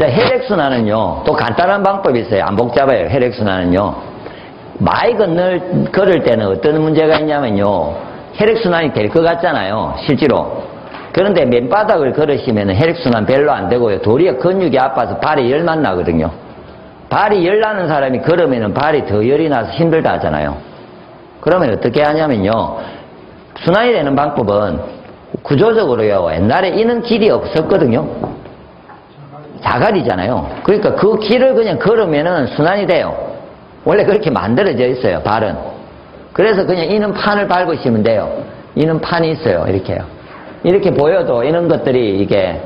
이제 혈액순환은요, 또 간단한 방법이 있어요. 안 복잡해요, 혈액순환은요. 많이 건널, 걸을 때는 어떤 문제가 있냐면요. 혈액순환이 될 것 같잖아요, 실제로. 그런데 맨바닥을 걸으시면 혈액순환 별로 안 되고요. 도리어 근육이 아파서 발이 열만 나거든요. 발이 열 나는 사람이 걸으면 발이 더 열이 나서 힘들다 하잖아요. 그러면 어떻게 하냐면요. 순환이 되는 방법은 구조적으로요. 옛날에 이는 길이 없었거든요. 자갈이잖아요. 그러니까 그 길을 그냥 걸으면은 순환이 돼요. 원래 그렇게 만들어져 있어요, 발은. 그래서 그냥 이는 판을 밟으시면 돼요. 이는 판이 있어요, 이렇게요. 이렇게 보여도 이런 것들이 이게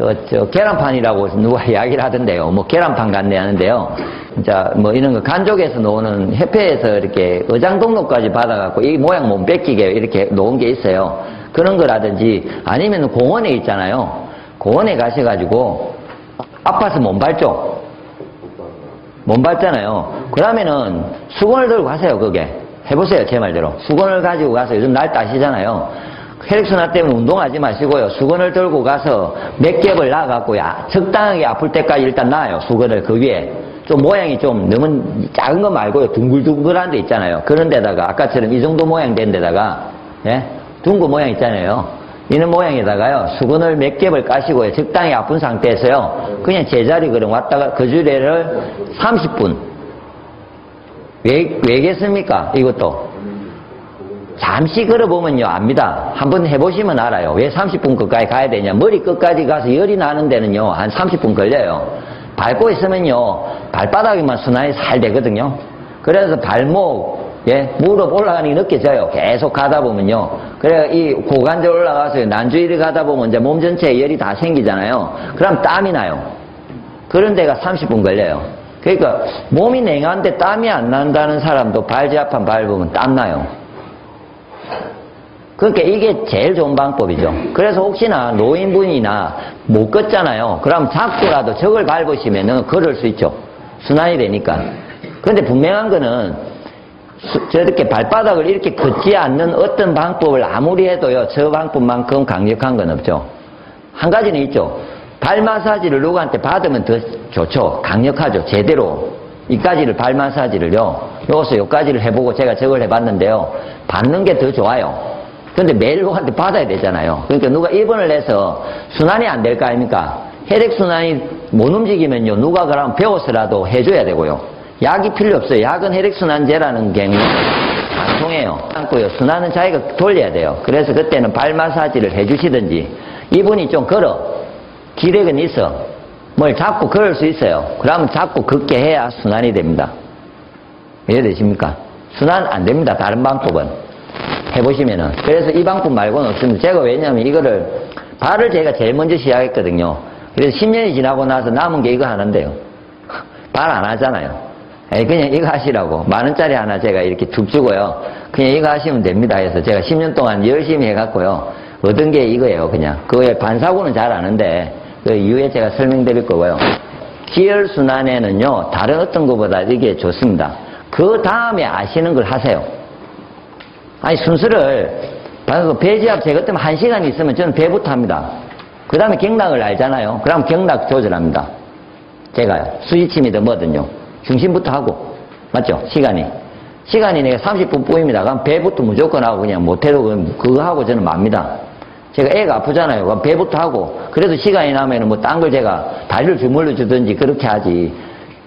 그, 저, 계란판이라고 누가 이야기를 하던데요. 뭐, 계란판 같네 하는데요. 진짜, 뭐, 이런 거, 간족에서 놓는, 협회에서 이렇게 의장 등록까지 받아갖고, 이 모양 못 뺏기게 이렇게 놓은 게 있어요. 그런 거라든지, 아니면 공원에 있잖아요. 공원에 가셔가지고, 아파서 못 밟죠? 못 밟잖아요. 그러면은, 수건을 들고 가세요, 그게. 해보세요, 제 말대로. 수건을 가지고 가서 요즘 날 따시잖아요. 혈액순환 때문에 운동하지 마시고요. 수건을 들고 가서 몇 겹을 놔갖고 야, 적당하게 아플 때까지 일단 놔요. 수건을 그 위에. 좀 모양이 좀 너무 작은 거 말고요. 둥글둥글한 데 있잖아요. 그런 데다가 아까처럼 이 정도 모양 된 데다가 예? 둥근 모양 있잖아요. 이런 모양에다가요. 수건을 몇 겹을 까시고요. 적당히 아픈 상태에서요. 그냥 제자리 그럼 왔다가 그 주례를 30분. 왜, 왜겠습니까? 이것도. 잠시 걸어보면요, 압니다. 한번 해보시면 알아요. 왜 30분 끝까지 가야 되냐. 머리 끝까지 가서 열이 나는 데는요, 한 30분 걸려요. 밟고 있으면요, 발바닥에만 순환이 잘 되거든요. 그래서 발목, 예, 무릎 올라가는 게 느껴져요. 계속 가다 보면요. 그래, 이 고관절 올라가서 난주일을 가다 보면 이제 몸 전체에 열이 다 생기잖아요. 그럼 땀이 나요. 그런 데가 30분 걸려요. 그러니까 몸이 냉한데 땀이 안 난다는 사람도 발지압판 밟으면 땀 나요. 그러니까 이게 제일 좋은 방법이죠. 그래서 혹시나 노인분이나 못 걷잖아요. 그럼 자꾸라도 적을 밟으시면은 걸을 수 있죠. 순환이 되니까. 그런데 분명한 거는 저렇게 발바닥을 이렇게 걷지 않는 어떤 방법을 아무리 해도요, 저 방법만큼 강력한 건 없죠. 한 가지는 있죠. 발 마사지를 누구한테 받으면 더 좋죠. 강력하죠. 제대로. 이까지를 발 마사지를요, 여기서 여기까지를 해보고 제가 저걸 해봤는데요. 받는 게 더 좋아요. 근데 매일 누구한테 받아야 되잖아요. 그러니까 누가 입원을 해서 순환이 안 될 거 아닙니까? 혈액순환이 못 움직이면요. 누가 그러면 배워서라도 해줘야 되고요. 약이 필요 없어요. 약은 혈액순환제라는 경우 안 통해요. 않고요. 순환은 자기가 돌려야 돼요. 그래서 그때는 발 마사지를 해주시든지 이분이 좀 걸어. 기력은 있어. 뭘 자꾸 걸을 수 있어요. 그러면 자꾸 걷게 해야 순환이 됩니다. 이해되십니까? 순환 안 됩니다. 다른 방법은. 해보시면은. 그래서 이 방법 말고는 없습니다. 제가 왜냐면 이거를, 발을 제가 제일 먼저 시작했거든요. 그래서 10년이 지나고 나서 남은 게 이거 하는데요. 발 안 하잖아요. 에이, 그냥 이거 하시라고. 만 원짜리 하나 제가 이렇게 툭 주고요. 그냥 이거 하시면 됩니다. 해서 제가 10년 동안 열심히 해갖고요. 얻은 게 이거예요, 그냥. 그거에 반사고는 잘 아는데, 그 이후에 제가 설명드릴 거고요. 기혈순환에는요, 다른 어떤 것보다 이게 좋습니다. 그 다음에 아시는 걸 하세요. 아니, 순서를, 방금 배지압 제거 때문에 한 시간 있으면 저는 배부터 합니다. 그 다음에 경락을 알잖아요. 그럼 경락 조절합니다. 제가요. 수지침이든 뭐든요. 중심부터 하고. 맞죠? 시간이. 시간이 내가 30분 뿌입니다. 그럼 배부터 무조건 하고 그냥 못해도 그거 하고 저는 맙니다. 제가 애가 아프잖아요. 그럼 배부터 하고. 그래도 시간이 나면은 뭐 딴 걸 제가 다리를 주물러 주든지 그렇게 하지.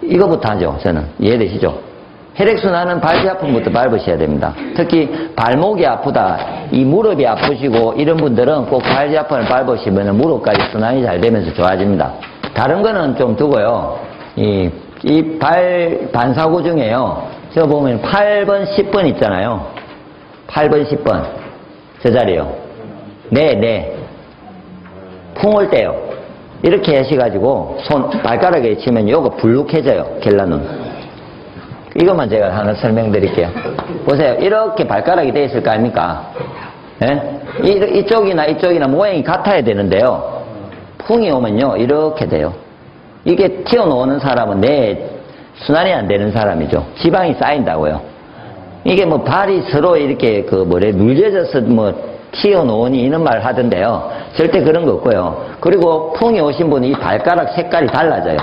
이거부터 하죠. 저는. 이해되시죠? 혈액순환은 발지아픔부터 밟으셔야 됩니다. 특히 발목이 아프다, 이 무릎이 아프시고 이런 분들은 꼭 발지아픔을 밟으시면 무릎까지 순환이 잘 되면서 좋아집니다. 다른 거는 좀 두고요. 이, 이 발 반사구 중에요. 저 보면 8번, 10번 있잖아요. 8번, 10번. 저 자리요. 네, 네. 풍을 떼요. 이렇게 하셔가지고 손, 발가락에 치면 요거 불룩해져요. 겔라는. 이것만 제가 하나 설명드릴게요. 보세요. 이렇게 발가락이 되어 있을 거 아닙니까? 예? 이, 쪽이나 이쪽이나 모양이 같아야 되는데요. 풍이 오면요. 이렇게 돼요. 이게 튀어나오는 사람은 내 순환이 안 되는 사람이죠. 지방이 쌓인다고요. 이게 뭐 발이 서로 이렇게 그 뭐래 눌려져서 뭐 튀어놓으니 이런 말 하던데요. 절대 그런 거 없고요. 그리고 풍이 오신 분이 이 발가락 색깔이 달라져요.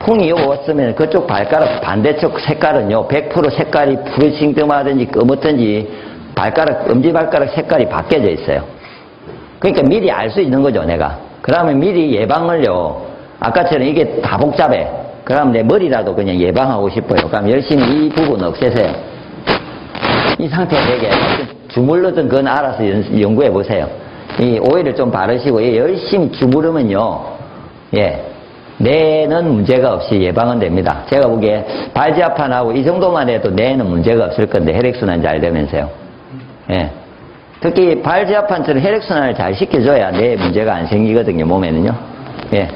풍이 왔으면 그쪽 발가락 반대쪽 색깔은요, 100% 색깔이 푸르싱등하든지 검었든지 발가락, 엄지발가락 색깔이 바뀌어져 있어요. 그러니까 미리 알 수 있는 거죠, 내가. 그러면 미리 예방을요, 아까처럼 이게 다 복잡해. 그럼 내 머리라도 그냥 예방하고 싶어요. 그럼 열심히 이 부분 없애세요. 이 상태 되게 주물르든 그건 알아서 연, 연구해 보세요. 이 오일을 좀 바르시고 예, 열심히 주무르면요, 예, 뇌는 문제가 없이 예방은 됩니다. 제가 보기에 발지압판하고 이 정도만 해도 뇌는 문제가 없을 건데 혈액순환 잘 되면서요. 예. 특히 발지압판처럼 혈액순환을 잘 시켜줘야 뇌에 문제가 안 생기거든요, 몸에는요. 예.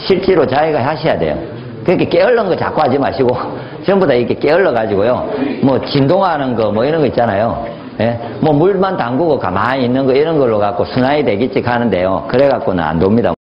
실제로 자기가 하셔야 돼요. 그렇게 게을른 거 자꾸 하지 마시고, 전부 다 이렇게 게을러가지고요, 뭐, 진동하는 거, 뭐 이런 거 있잖아요. 예? 뭐, 물만 담그고 가만히 있는 거, 이런 걸로 갖고 순환이 되겠지 하는데요. 그래갖고는 안 돕니다.